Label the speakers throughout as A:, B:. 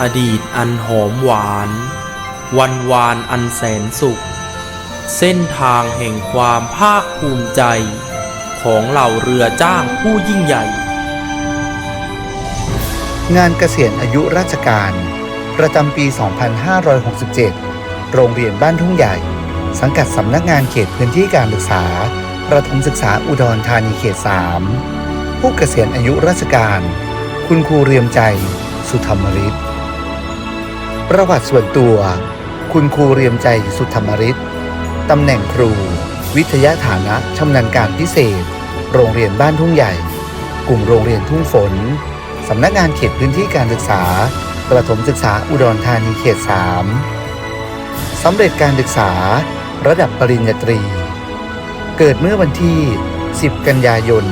A: อดีตอันหอมหวาน วันวานอันแสนสุข เส้นทางแห่งความภาคภูมิใจ ของเหล่าเรือจ้างผู้ยิ่งใหญ่
B: งานเกษียณอายุราชการ ประจำปี 2567 โรงเรียนบ้านทุ่งใหญ่ สังกัดสำนักงานเขตพื้นที่การศึกษา ประถมศึกษาอุดรธานีเขต 3 ผู้เกษียณอายุราชการ คุณครูเรียมใจ สุธรรมริต ประวัติส่วนตัว คุณครูเรียมใจสุธรรมริตตำแหน่งครู วิทยาฐานะชำนาญการพิเศษ โรงเรียนบ้านทุ่งใหญ่ กลุ่มโรงเรียนทุ่งฝน สำนักงานเขตพื้นที่การศึกษา ประถมศึกษาอุดรธานีเขต 3 สำเร็จการศึกษา ระดับปริญญาตรี เกิดเมื่อวันที่ 10 กันยายน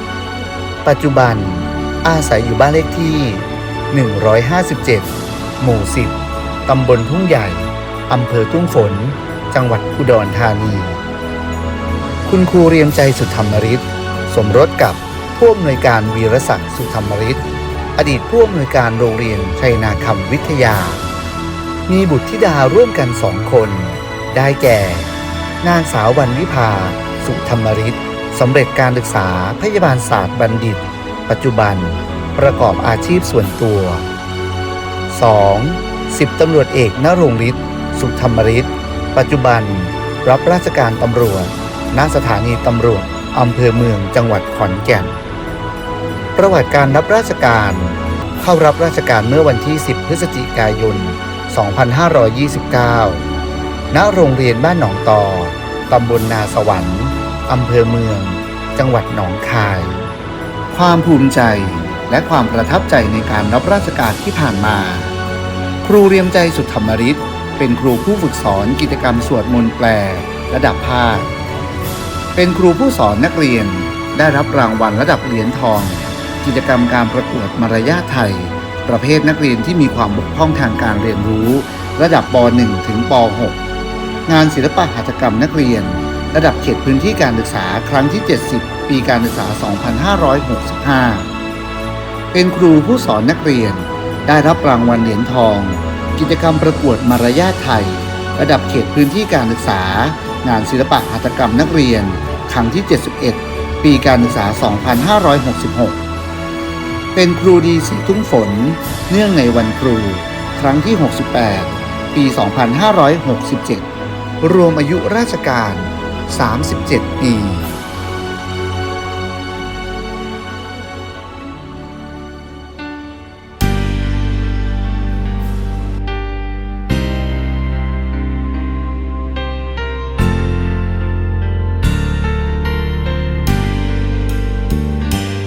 B: 2507 ปัจจุบันอาศัยอยู่บ้านเลขที่ 157 หมู่ 10 ตำบลทุ่งใหญ่ อำเภอทุ่งฝน จังหวัดอุดรธานี คุณครูเรียมใจสุธรรมริตสมรสกับผู้อำนวยการวีรศักดิ์สุธรรมริตอดีตผู้อำนวยการโรงเรียนชัยนาคำวิทยา มีบุตรธิดาร่วมกันสองคน ได้แก่ นางสาววันวิภา สุธรรมริตสำเร็จการศึกษาพยาบาลศาสตร์บัณฑิต ปัจจุบัน ประกอบอาชีพส่วนตัว 2. สิบตำรวจเอกนรงฤทธิ์สุธรรมริตปัจจุบัน รับราชการตำรวจ ณ สถานีตำรวจอำเภอเมืองจังหวัดขอนแก่น ประวัติการรับราชการ เข้ารับราชการเมื่อวันที่ 10 พฤศจิกายน 2529 ณ โรงเรียนบ้านหนองตอ ตำบลนาสวรรค์อำเภอเมือง จังหวัดหนองคาย ความภูมิใจ และความประทับใจในการรับราชการที่ผ่านมา ครูเรียมใจสุดธรรมริตเป็นครูผู้ฝึกสอนกิจกรรมสวดมนต์แปล ระดับภาค เป็นครูผู้สอนนักเรียนได้รับรางวัลระดับเหรียญทอง กิจกรรมการประกวดมารยาทไทย ประเภทนักเรียนที่มีความบกพร่องทางการเรียนรู้ ระดับป .1 ถึงป .6 งานศิลปะหัตถกรรมนักเรียน ระดับเขตพื้นที่การศึกษาครั้งที่ 70 ปีการศึกษา 2565 เป็นครูผู้สอนนักเรียน ได้รับรางวัลเหรียญทอง กิจกรรมประกวดมารยาทไทย ระดับเขตพื้นที่การศึกษา งานศิลปะหัตถกรรมนักเรียน ครั้งที่ 71 ปีการศึกษา 2566 เป็นครูดีสีทุ่งฝน เนื่องในวันครู ครั้งที่ 68 ปี 2567 รวมอายุราชการ 37 ปี